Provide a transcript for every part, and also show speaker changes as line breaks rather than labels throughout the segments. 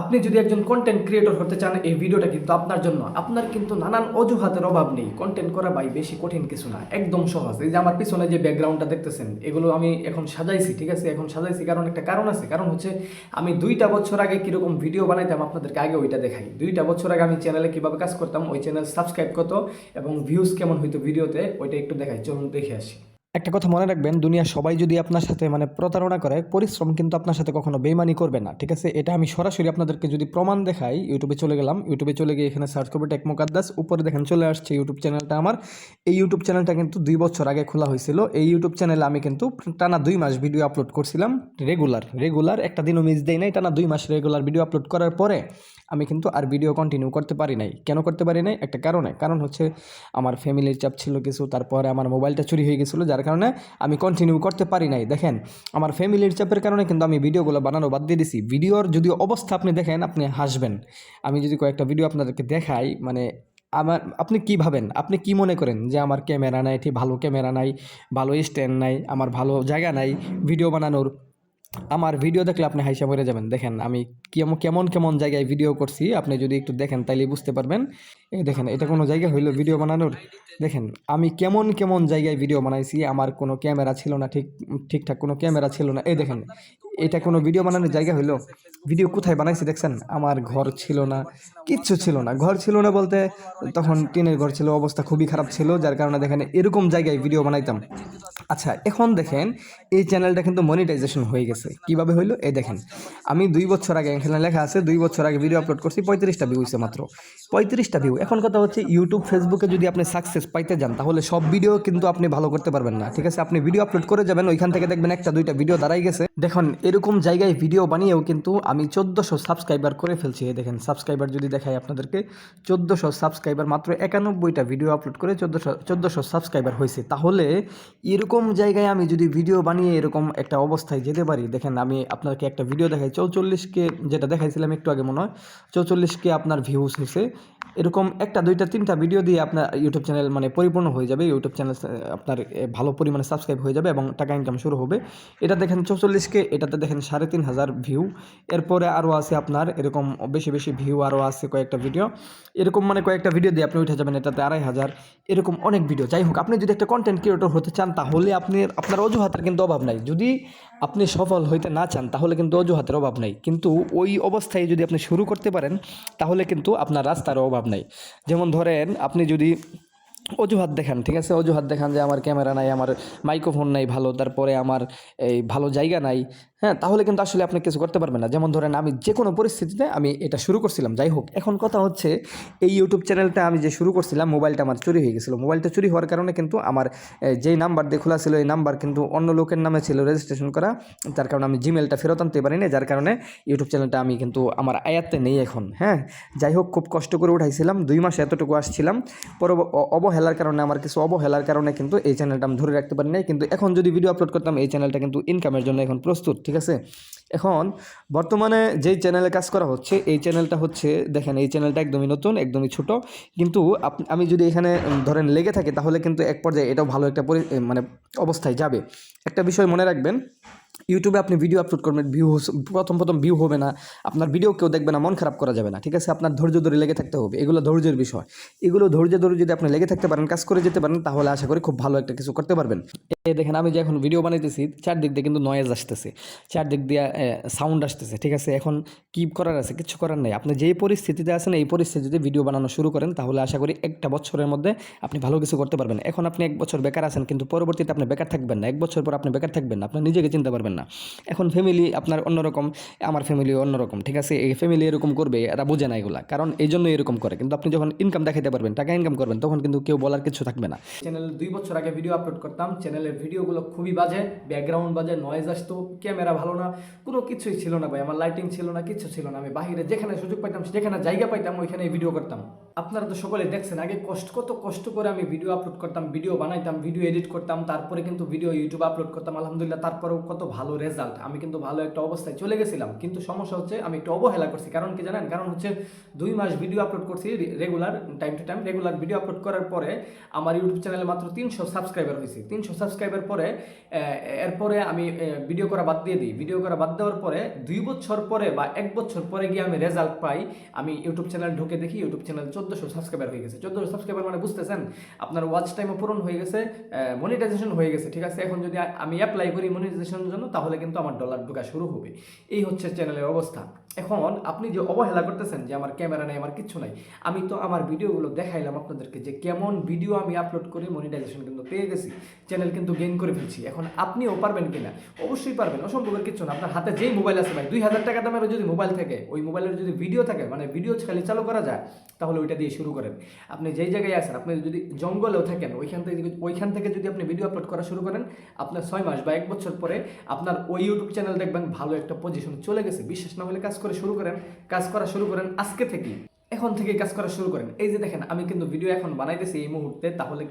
আপনি যদি একজন কন্টেন্ট ক্রিয়েটর হতে চান, এই ভিডিওটা কিন্তু আপনার জন্য। আপনার কিন্তু নানান অজুহাতের অভাব নেই। কন্টেন্ট করা ভাই বেশি কঠিন কিছু না, একদম সহজ। এই যে আমার পিছনে যে ব্যাকগ্রাউন্ডটা দেখতেছেন, এগুলো আমি এখন সাজাইছি, ঠিক আছে? এখন সাজাইছি কারণ একটা কারণ আছে। কারণ হচ্ছে আমি দুইটা বছর আগে কীরকম ভিডিও বানাইতাম, আপনাদেরকে আগে ওইটা দেখাই। দুইটা বছর আগে আমি চ্যানেলে কীভাবে কাজ করতাম, ওই চ্যানেল সাবস্ক্রাইব করতো এবং ভিউজ কেমন হইতো ভিডিওতে ওইটা একটু দেখাই। চলুন দেখে আসি। একটা কথা মনে রাখবেন দুনিয়া সবাই যদি আপনার সাথে মানে প্রতারণা করে, পরিশ্রম কিন্তু আপনার সাথে কখনো বেমানি করবে না, ঠিক আছে? এটা আমি সরাসরি আপনাদেরকে যদি প্রমাণ দেখাই, ইউটিউবে চলে গেলাম, ইউটিউবে চলে গিয়ে এখানে সার্চ করবে টেক মুকাদ্দাস, উপরে দেখেন চলে আসছে ইউটিউব চ্যানেলটা আমার। এই ইউটিউব চ্যানেলটা কিন্তু দুই বছর আগে খোলা হয়েছিল, এই ইউটিউব চ্যানেলে আমি কিন্তু টানা দুই মাস ভিডিও আপলোড করছিলাম রেগুলার রেগুলার একটা দিনও মিস দেই নাই, টানা দুই মাস রেগুলার ভিডিও আপলোড করার পরে আমি কিন্তু আর ভিডিও কন্টিনিউ করতে পারি নাই। কেন করতে পারি নাই? একটা কারণে। কারণ হচ্ছে আমার ফ্যামিলির চাপ ছিল কিছু, তারপরে আমার মোবাইলটা চুরি হয়ে গেছিল, যার কারণে আমি কন্টিনিউ করতে পারি নাই। দেখেন, আমার ফ্যামিলির চাপের কারণে কিন্তু আমি ভিডিওগুলো বানানো বাদ দিয়ে দিছি। ভিডিওর যদি অবস্থা আপনি দেখেন, আপনি হাসবেন। আমি যদি কয়েকটা ভিডিও আপনাদেরকে দেখাই মানে আমার, আপনি কি ভাবেন? আপনি কি মনে করেন যে আমার ক্যামেরা নাই, ঠিক ভালো ক্যামেরা নাই, ভালো স্ট্যান্ড নাই, আমার ভালো জায়গা নাই ভিডিও বানানোর আমার ভিডিও দেখলে আপনি হাইসা মরে যাবেন। দেখেন, আমি কেমন কেমন কেমন জায়গায় ভিডিও করছি, আপনি যদি একটু দেখেন তাইলে বুঝতে পারবেন। এই দেখেন, এটা কোনো জায়গা হইল ভিডিও বানানোর? দেখেন, আমি কেমন কেমন জায়গায় ভিডিও বানাইছি, আমার কোনো ক্যামেরা ছিল না, ঠিক ঠিকঠাক কোনো ক্যামেরা ছিল না। এই দেখেন, এটা কোনো ভিডিও বানানোর জায়গা হইল? ভিডিও কোথায় বানাইছি দেখছেন? আমার ঘর ছিল না, কিচ্ছু ছিল না। ঘর ছিল না বলতে, তখন টিনের ঘর ছিল, অবস্থা খুবই খারাপ ছিল, যার কারণে দেখেন, এরকম জায়গায় ভিডিও বানাইতাম। আচ্ছা এখন দেখেন, এই চ্যানেলটা কিন্তু মনিটাইজেশন হয়ে গেছে। কীভাবে হইল? এই দেখেন, আমি দুই বছর আগে এখানে লেখা আছে, দুই বছর আগে ভিডিও আপলোড করছি, পঁয়ত্রিশটা ভিউ হয়েছে মাত্র। পঁয়ত্রিশটা ভিউ এখন কথা হচ্ছে ইউটিউব ফেসবুকে যদি আপনি সাকসেস পাইতে যান, তাহলে সব ভিডিও কিন্তু আপনি ভালো করতে পারবেন না। ঠিক আছে, আপনি ভিডিও আপলোড করে যাবেন, ওইখান থেকে দেখবেন একটা, দুইটা ভিডিও দাঁড়াই গেছে। দেখুন, এরকম জায়গায় ভিডিও বানিয়েও কিন্তু আমি চোদ্দোশো সাবস্ক্রাইবার করে ফেলছি। দেখেন সাবস্ক্রাইবার যদি দেখাই আপনাদেরকে, চোদ্দোশো সাবস্ক্রাইবার মাত্র একানব্বইটা ভিডিও আপলোড করে চোদ্দোশো চোদ্দোশো সাবস্ক্রাইবার হয়েছে তাহলে এরকম জায়গায় আমি যদি ভিডিও বানিয়ে এরকম একটা অবস্থায় যেতে পারি, দেখেন আমি আপনাকে একটা ভিডিও দেখাই চৌচল্লিশকে যেটা দেখাইছিলাম একটু আগে মনে হয় চৌচল্লিশকে আপনার ভিউস হয়েছে এরকম একটা, দুইটা, তিনটা ভিডিও দিয়ে আপনার ইউটিউব চ্যানেল মানে পরিপূর্ণ হয়ে যাবে। ইউটিউব চ্যানেল আপনার ভালো পরিমাণে সাবস্ক্রাইব হয়ে যাবে এবং টাকা ইনকাম শুরু হবে। এটা দেখেন চৌচল্লিশকে এটাতে দেখেন সাড়ে তিন হাজার ভিউ এরপরে আরও আছে আপনার, এরকম বেশি বেশি ভিউ আরও আছে কয়েকটা ভিডিও এরকম মানে কয়েকটা ভিডিও দিয়ে আপনি উঠে যাবেন এটাতে আড়াই হাজার। এরকম অনেক ভিডিও যাই হোক, আপনি যদি একটা কন্টেন্ট ক্রিয়েটর হতে চান, তাহলে আপনি, আপনার অজুহাতের কিন্তু অভাব নাই। যদি আপনি সফল হইতে না চান, তাহলে কিন্তু অজুহাতের অভাব নাই। কিন্তু ওই অবস্থায় যদি আপনি শুরু করতে পারেন, তাহলে কিন্তু আপনার রাস্তার অভাব নাই। যেমন ধরেন আপনি যদি অজুহাত দেখান, ঠিক আছে? অজুহাত দেখান যে আমার ক্যামেরা নাই, আমার মাইক্রোফোন নাই ভালো, তারপরে আমার এই ভালো জায়গা নাই হ্যাঁ? তাহলে কিন্তু আসলে আপনি কিছু করতে পারবেন না। যেমন ধরেন আমি যে কোনো পরিস্থিতিতে আমি এটা শুরু করছিলাম, যাই হোক। এখন কথা হচ্ছে, এই ইউটিউব চ্যানেলটা আমি যে শুরু করছিলাম মোবাইলটা আমার চুরি হয়ে গেছিল। মোবাইলটা চুরি হওয়ার কারণে কিন্তু আমার যেই নাম্বার দিয়ে খোলা ছিল, এই নাম্বার কিন্তু অন্য লোকের নামে ছিল রেজিস্ট্রেশন করা। যার কারণে আমি জিমেলটা ফেরত আনতে পারিনি, যার কারণে ইউটিউব চ্যানেলটা আমি কিন্তু আমার আয়াতে নেই এখন হ্যাঁ? যাই হোক, খুব কষ্ট করে উঠাইছিলাম, দুই মাস এতটুকু আসছিলাম। পর অবহেলার কারণে, আমার কিছু অবহেলার কারণে কিন্তু এই চ্যানেলটা আমি ধরে রাখতে পারি নাই। কিন্তু এখন যদি ভিডিও আপলোড করতাম, এই চ্যানেলটা কিন্তু ইনকামের জন্য এখন প্রস্তুত, ঠিক আছে? এখন বর্তমানে যেই চ্যানেলে কাজ করা হচ্ছে, এই চ্যানেলটা হচ্ছে, দেখেন, এই চ্যানেলটা একদমই নতুন, একদমই ছোট। কিন্তু আমি যদি এখানে ধরেন লেগে থাকি, তাহলে কিন্তু এক পর্যায়ে এটাও ভালো একটা মানে অবস্থায় যাবে। একটা বিষয় মনে রাখবেন ইউটিউবে আপনি ভিডিও আপলোড করবেন ভিউ প্রথম প্রথম ভিউ হবে না, আপনার ভিডিও কেউ দেখবে না, মন খারাপ করা যাবে না, ঠিক আছে? আপনার ধৈর্য ধরে লেগে থাকতে হবে, এগুলো ধৈর্যের বিষয়। এগুলো ধৈর্য ধরে যদি আপনি লেগে থাকতে পারেন, কাজ করে যেতে পারেন, তাহলে আশা করি খুব ভালো একটা কিছু করতে পারবেন। এই দেখেন, আমি যে এখন ভিডিও বানাইতেছি, চারদিক দিয়ে কিন্তু নয়েজ আসতেছে, চারদিক দিয়ে সাউন্ড আসতেছে, ঠিক আছে? এখন কি করার আছে? কিছু করার নেই। আপনি যেই পরিস্থিতিতে আছেন, এই পরিস্থিতিতে ভিডিও বানানো শুরু করেন, তাহলে আশা করি একটা বছরের মধ্যে আপনি ভালো কিছু করতে পারবেন। এখন আপনি এক বছর বেকার আছেন, কিন্তু পরবর্তীতে আপনি বেকার থাকবেন না। এক বছর পর আপনি বেকার থাকবেন না, আপনি নিজেকে চিনতে পারবেন না। এখন ফ্যামিলি আপনার অন্যরকম, আমার ফ্যামিলি অন্যরকম, ঠিক আছে? এই ফ্যামিলি এরকম করবে, এরা বোঝে না এগুলা। কারণ এই জন্য এরকম করে। কিন্তু আপনি যখন ইনকাম দেখাতে পারবেন, টাকা ইনকাম করবেন, তখন কিন্তু কেউ বলার কিছু থাকবে না। চ্যানেলে দুই বছর আগে ভিডিও আপলোড করতাম চ্যানেলের ভিডিওগুলো খুবই বাজে ব্যাকগ্রাউন্ড বাজে নয়েজ আসতো ক্যামেরা ভালো না, কোনো কিছুই ছিল না ভাই, আমার লাইটিং ছিল না, কিছু ছিল না। আমি বাইরে যেখানে সুযোগ পাইতাম, যেখানে জায়গা পাইতাম ওইখানে ভিডিও করতাম। আপনারা তো সকলে দেখছেন, আগে কষ্ট, কত কষ্ট করে আমি ভিডিও আপলোড করতাম ভিডিও বানাইতাম ভিডিও এডিট করতাম, তারপরে কিন্তু ভিডিও ইউটিউব আপলোড করতাম, আলহামদুলিল্লাহ, তারপরেও কত ভালো ভালো রেজাল্ট আমি কিন্তু ভালো একটা অবস্থায় চলে গেছিলাম। কিন্তু সমস্যা হচ্ছে, আমি একটু অবহেলা করছি। কারণ কি জানেন? কারণ হচ্ছে দুই মাস ভিডিও আপলোড করছি regular time to time regular video upload করার পরে আমার ইউটিউব চ্যানেলে মাত্র তিনশো সাবস্ক্রাইবার হয়েছে। তিনশো সাবস্ক্রাইবার পরে এরপরে আমি ভিডিও করা বাদ দিয়ে দিই। ভিডিও করা বাদ দেওয়ার পরে দুই বছর পরে বা এক বছর পরে গিয়ে আমি রেজাল্ট পাই। আমি ইউটিউব চ্যানেল ঢুকে দেখি ইউটিউব চ্যানেল চোদ্দোশো সাবস্ক্রাইবার হয়ে গেছে। চোদ্দোশো সাবস্ক্রাইবার মানে বুঝতেছেন? আপনার ওয়াচ টাইমও পূরণ হয়ে গেছে মনিটাইজেশন হয়ে গেছে, ঠিক আছে? এখন যদি আমি অ্যাপ্লাই করি মনিটাইজেশনের জন্য তাহলে কিন্তু আমার ডলার ঢোকা শুরু হবে। এই হচ্ছে চ্যানেলের অবস্থা। এখন আপনি যে অবহেলা করতেছেন যে আমার ক্যামেরা নেই, আমার কিচ্ছু নাই, আমি তো আমার ভিডিওগুলো দেখাইলাম আপনাদেরকে যে কেমন ভিডিও আমি আপলোড করে মনিটাইজেশন কিন্তু পেয়ে গেছি চ্যানেল কিন্তু গেইন করে ফেলছি। এখন আপনিও পারবেন কিনা? অবশ্যই পারবেন, অসম্ভবের কিচ্ছু না। আপনার হাতে যেই মোবাইল আছে ভাই, দুই হাজার টাকা দামের যদি মোবাইল থাকে, ওই মোবাইলের যদি ভিডিও থাকে মানে ভিডিও খালি চালু করা যায়, তাহলে ওইটা দিয়ে শুরু করেন। আপনি যেই জায়গায় আছেন, আপনি যদি জঙ্গলেও থাকেন, ওইখান থেকে ওইখান থেকে যদি আপনি ভিডিও আপলোড করা শুরু করেন, আপনার ছয় মাস বা এক বছর পরে আপনার ওই ইউটিউব চ্যানেল দেখবেন, ভালো একটা পজিশন চলে গেছে। বিশ্বাস না হলে কাজ করে শুরু করেন। কাজ করা শুরু করেন আজকে থেকে এখন থেকে কাজ করা শুরু করেন। এই যে দেখেন, আমি কিন্তু ভিডিও এখন বানাইতেছি এই মুহূর্তে, তাহলে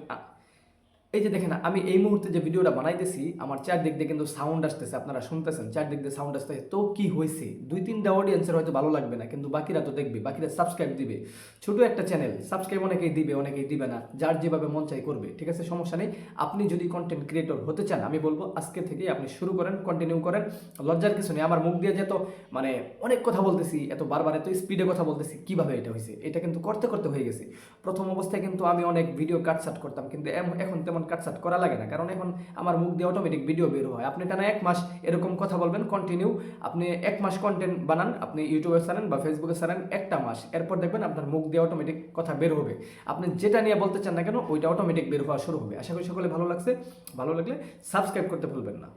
এই যে দেখেন, আমি এই মুহূর্তে যে ভিডিওটা বানাইতেছি, আমার চারদিক দিয়ে কিন্তু সাউন্ড আসতেছে, আপনারা শুনতেছেন। চারদিক দিয়ে সাউন্ড আসতেছে। তো কি হয়েছে? দুই তিনটা অডিয়েন্সের হয়তো ভালো লাগবে না, কিন্তু বাকিরা তো দেখবে, বাকিরা সাবস্ক্রাইব দিবে। ছোট একটা চ্যানেল সাবস্ক্রাইব অনেকেই দিবে অনেকেই দিবে না, যার যেভাবে মন চাই করবে, ঠিক আছে? সমস্যা নেই। আপনি যদি কন্টেন্ট ক্রিয়েটর হতে চান, আমি বলব, আজকে থেকে আপনি শুরু করেন কন্টিনিউ করেন। লজ্জার কিছু নেই, আমার মুখ দিয়ে যেত মানে অনেক কথা বলতেছি, এত বারবার এত স্পিডে কথা বলতেছি, কীভাবে এটা হয়েছে? এটা কিন্তু করতে করতে হয়ে গেছে। প্রথম অবস্থায় কিন্তু আমি অনেক ভিডিও কাটসাট করতাম, কিন্তু এখন তেমন কাটসাট করা লাগে না। কারণ এখন আমার মুখ দিয়ে অটোমেটিক ভিডিও বের হয়। আপনি টানা এক মাস এরকম কথা বলবেন কন্টিনিউ আপনি এক মাস কন্টেন্ট বানান, আপনি ইউটিউবে ছাড়েন বা ফেসবুকে ছাড়েন, একটা মাস। এরপর দেখবেন আপনার মুখ দিয়ে অটোমেটিক কথা বের হবে। আপনি যেটা নিয়ে বলতে চান না কেন, ওইটা অটোমেটিক বের হওয়া শুরু হবে। আশা করি সকলে ভালো লাগছে। ভালো লাগলে সাবস্ক্রাইব করতে ভুলবেন না।